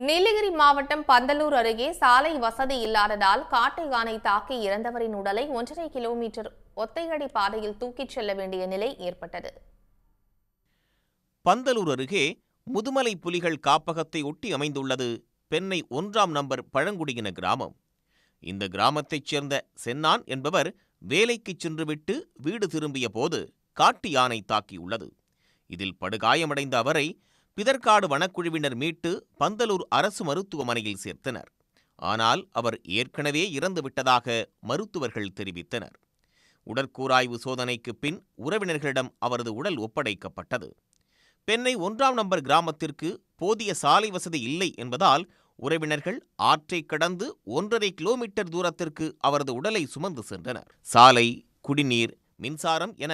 நீலகிரி மாவட்டம் பந்தலூர் அருகே சாலை வசதி இல்லாததால் காட்டு யானை தாக்கி இறந்தவரின் உடலை ஒன்றரை கிலோமீட்டர் ஒத்தையடி பாதையில் தூக்கிச் செல்ல வேண்டிய நிலை ஏற்பட்டது. பந்தலூர் அருகே முதுமலை புலிகள் காப்பகத்தை ஒட்டி அமைந்துள்ளது பெண்ணை ஒன்றாம் நம்பர் பழங்குடியின கிராமம். இந்த கிராமத்தைச் சேர்ந்த சென்னான் என்பவர் வேலைக்குச் சென்றுவிட்டு வீடு திரும்பிய போது காட்டு யானை தாக்கியுள்ளது. இதில் படுகாயமடைந்த அவரை பிதற்காடு வனக்குழுவினர் மீட்டு பந்தலூர் அரசு மருத்துவமனையில் சேர்த்தனர். ஆனால் அவர் ஏற்கனவே இறந்துவிட்டதாக மருத்துவர்கள் தெரிவித்தனர். உடற்கூராய்வு சோதனைக்கு பின் உறவினர்களிடம் அவரது உடல் ஒப்படைக்கப்பட்டது. பெண்ணை ஒன்றாம் நம்பர் கிராமத்திற்கு போதிய சாலை வசதி இல்லை என்பதால் உறவினர்கள் ஆற்றை கடந்து ஒன்றரை கிலோமீட்டர் தூரத்திற்கு அவரது உடலை சுமந்து சென்றனர். சாலை குடிநீர் மின்சாரம் என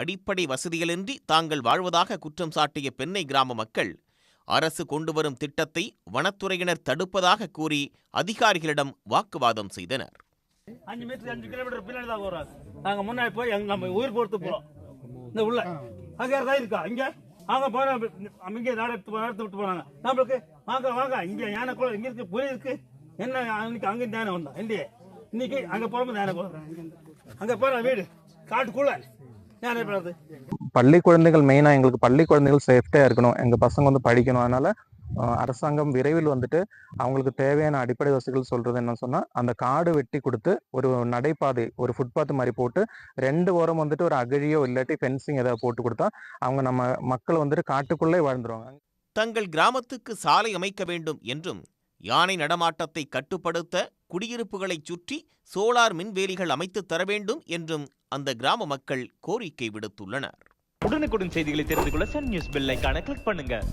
அடிப்படை வசதிகளின்றி தாங்கள் வாழ்வதாக குற்றம் சாட்டிய பெண்ணை கிராம மக்கள் அரசு கொண்டு வரும் திட்டத்தை வனத்துறையினர் தடுப்பதாக கூறி அதிகாரிகளிடம் வாக்குவாதம் செய்தனர். அஞ்சு மீட்டர் அஞ்சு கிலோமீட்டர் பின்னாடி தான் வரும் நாங்க முன்னாடி போய் அங்க நம்ம உயிர் பொறுத்து போகிறோம் இந்த உள்ள. அங்கே தான் இருக்கா? இங்கே? அங்க போன இங்கே நடத்து நடத்து விட்டு போனாங்க. நம்மளுக்கு வாங்க வாங்க இங்கே யானை கூட இங்க இருக்கு புலி இருக்கு. என்ன அன்னைக்கு அங்க யானை வந்தோம் இல்லையே இன்னைக்கு அங்கே போறோம் யானை போறோம் அங்கே போற வீடு காட்டுக்குள்ள. பள்ளி குழந்தைகள் மெயினாக எங்களுக்கு பள்ளி குழந்தைகள் சேஃப்டியாக இருக்கணும். எங்கள் பசங்க வந்து படிக்கணும். அதனால அரசாங்கம் விரைவில் வந்துட்டு அவங்களுக்கு தேவையான அடிப்படை வசதிகள் சொல்றது என்ன சொன்னால் அந்த காடு வெட்டி கொடுத்து ஒரு நடைபாதை ஒரு ஃபுட்பாத் மாதிரி போட்டு ரெண்டு ஓரம் வந்துட்டு ஒரு அகழியோ இல்லாட்டி ஃபென்சிங் ஏதாவது போட்டு கொடுத்தா அவங்க நம்ம மக்கள் வந்துட்டு காட்டுக்குள்ளே வாழ்ந்துருவாங்க. தங்கள் கிராமத்துக்கு சாலை அமைக்க வேண்டும் என்றும் யானை நடமாட்டத்தை கட்டுப்படுத்த குடியிருப்புகளைச் சுற்றி சோலார் மின்வேலிகள் அமைத்துத் தர வேண்டும் என்றும் அந்த கிராம மக்கள் கோரிக்கை விடுத்துள்ளனர். உடனுக்குடன் செய்திகளை தெரிந்து கொள்ள சன் நியூஸ் பெல் ஐக்கான கிளிக் பண்ணுங்க.